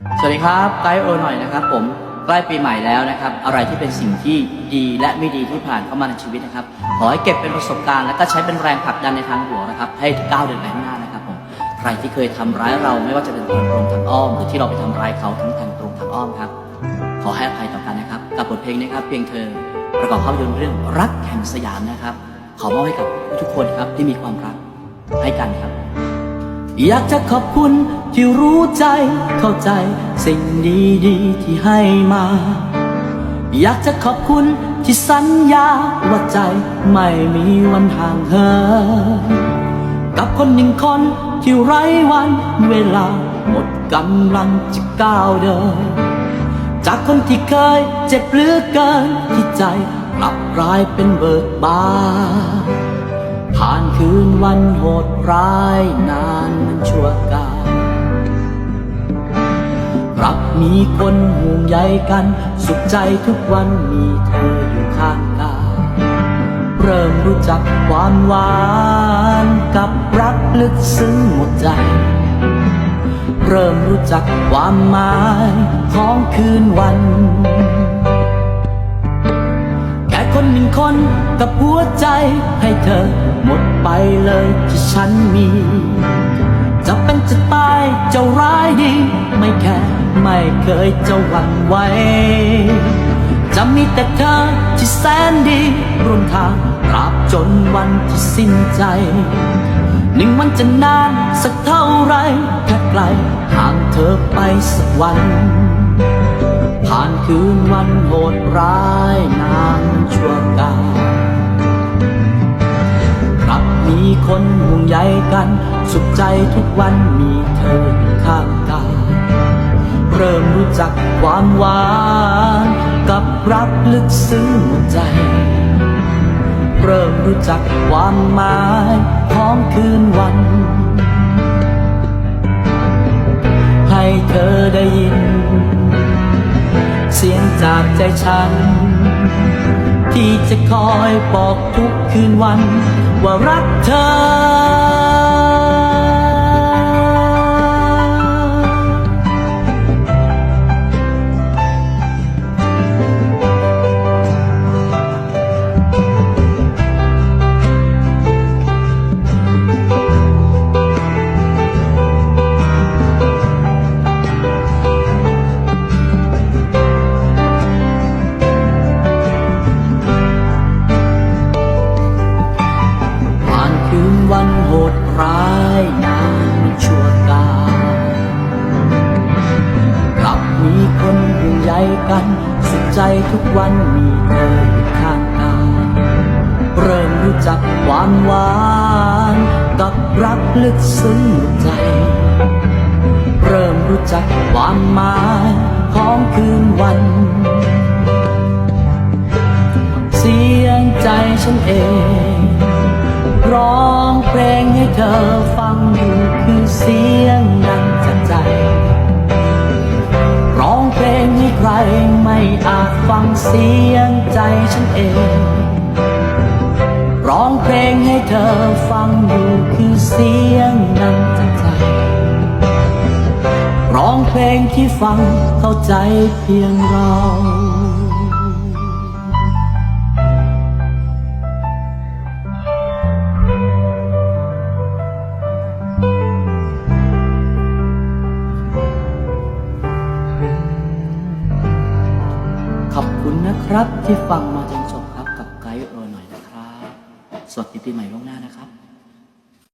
สวัสดีครับไกด์โอหน่อยนะครับ ผมใกล้ปีใหม่แล้วนะครับ อะไรที่เป็นสิ่งที่ดีและไม่ดีที่ผ่านเข้ามาในชีวิตนะครับ ขอให้เก็บเป็นประสบการณ์และก็ใช้เป็นแรงผลักดันในทางบวกนะครับ ให้ก้าวเดินไปข้างหน้านะครับผมใครที่เคยทำร้ายเราไม่ว่าจะเป็นทางตรงทางอ้อม หรือที่เราไปทำร้ายเขาทั้งทางตรงทางอ้อมครับ ขอให้อภัยต่อกันนะครับ กับบทเพลงนะครับ เพียงเธอประกอบภาพยนตร์เรื่องรักแห่งสยามนะครับ ขอมอบให้กับทุกคนครับที่มีความรักให้กันครับ อยากจะขอบคุณที่รู้ใจเข้าใจสิ่งดีๆที่ให้มา อยากจะขอบคุณที่สัญญาว่าใจไม่มีวันห่างเหินกับคนหนึ่งคนที่ไร้วันเวลาหมดกำลังจะก้าวเดิน จากคนที่เคยเจ็บเหลือเกินที่ใจกลับกลายเป็นเบิกบาน ผ่านคืนวันโหดร้ายนานมันชั่วกาลกลับมีคนห่วงใยกัน สุขใจทุกวันมีเธออยู่ข้างกายเริ่มรู้จักความหวานกับรักลึกซึ้งหมดใจ เริ่มรู้จักความหมายของคืนวันแค่คนหนึ่งคนกับหัวใจให้เธอ หมดไปเลยที่ฉันมี จะเป็นจะตายจะร้ายดี ไม่แค่ไม่เคยจะหวั่นไหวจะมีแต่เธอที่แสนดีร่วมทางตราบจนวันที่สิ้นใจ หนึ่งวันจะนานสักเท่าไรแค่ไกลห่างเธอไปสักวัน ผ่านคืนวันโหดร้าย คนห่วงใยกัน สุขใจทุกวันมีเธอข้างกายเริ่มรู้จักความหวานกับรักลึกซึ้งหัวใจ เริ่มรู้จักความหมายของคืนวัน ให้เธอได้ยิน เสียงจากใจฉัน ที่จะคอยบอกทุกคืนวัน ว่ารักเธอ กันสุขใจทุกวันมีเธออยู่ข้างกายเริ่มรู้จักความหวานกับรักลึกซึ้งใจ เริ่มรู้จักความหมายของคืนวัน เสียงใจฉันเอง ร้องเพลงให้เธอฟังอยู่คือเสียง งไม่อาจฟังเสียงใจฉันเอง ร้องเพลงให้เธอฟังอยู่คือเสียงนั้นจากใจ ร้องเพลงที่ฟังเข้าใจเพียงเรา คุณนะครับที่ฟังมาจนจบครับกับไกด์โรหน่อยนะครับ สวัสดีปีใหม่ล่วงหน้านะครับ